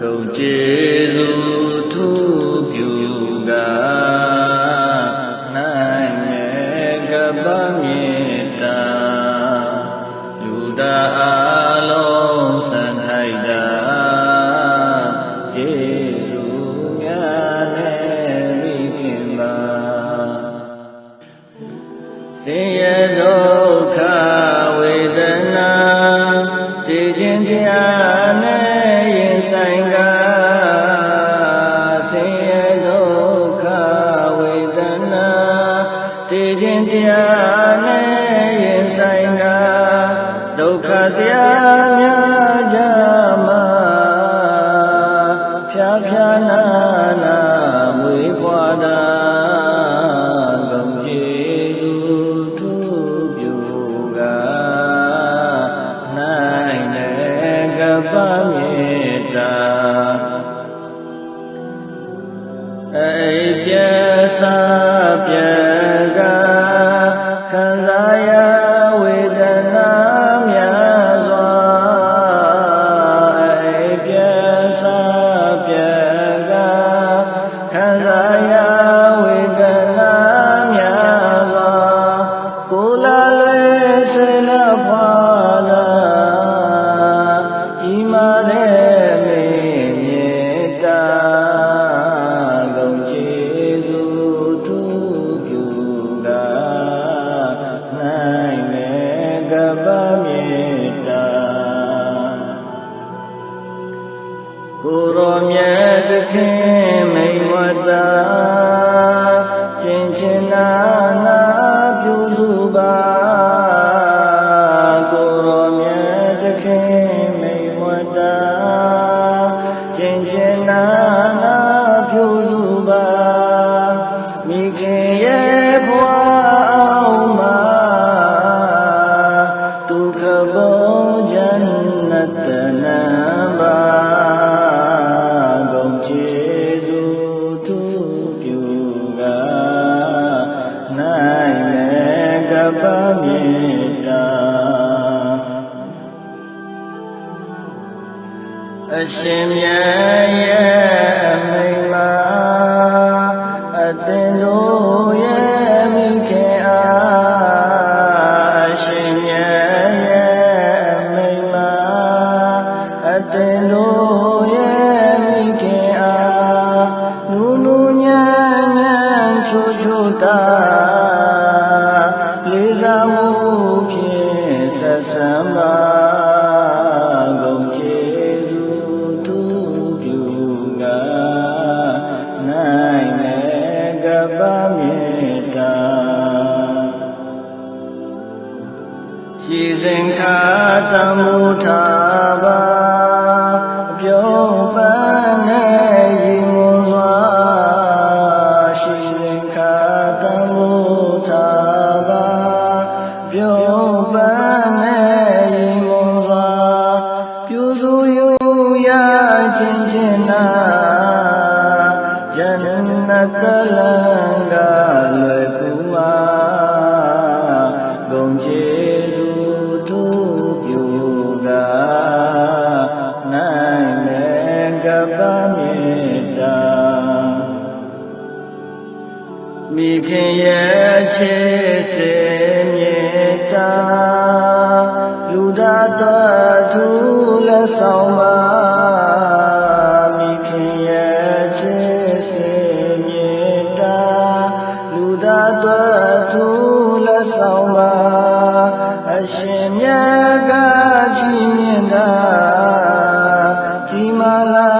ကုန်ကျေစုသူပြုကနိုင်မေကပမေတ္တာလူတာအလုံးစံထိုက်တာကျေ စာပြကခံစားရဝေဒနာများစွာအိပြစာပြကခံစား ကိုရောမြတ်သခင်မိန်ဝတ္တာကျင်ချင်နာနာပြုစုပါကိုရောမြတ်သခင်မိန်ဝတ္တာကျင်ချင်နာနာပြုစုပါမိခင်ရဲ့ဘဝအောင်မှာဒုက္ခဘောဇန္နတနာပါ အရှင်မြတ်ရဲ့အမိန်မှာအတင်တို့ရဲ့မိခင်အားအရှင်မြတ်ရဲ့အမိန်မှာအတင်တို့ရဲ့မိခင်အားနူနူညံ့ညံ့ချိုချိုတာလေးစားမှုဖြင့်ဆက်ဆံ ပ္ပမေတ္တာရှိစဉ်ခါတမှုထာ န္နတလံကလွယ်ကူမှာဂုံချေသူသူပြုကနိုင်မေကပ္ပမေတ္တာမိခင်ရဲ့ချေ ထူလက်ဆောင်ပါအရှင်မြတ်ကကြီးမြတ်တာဒီမလာ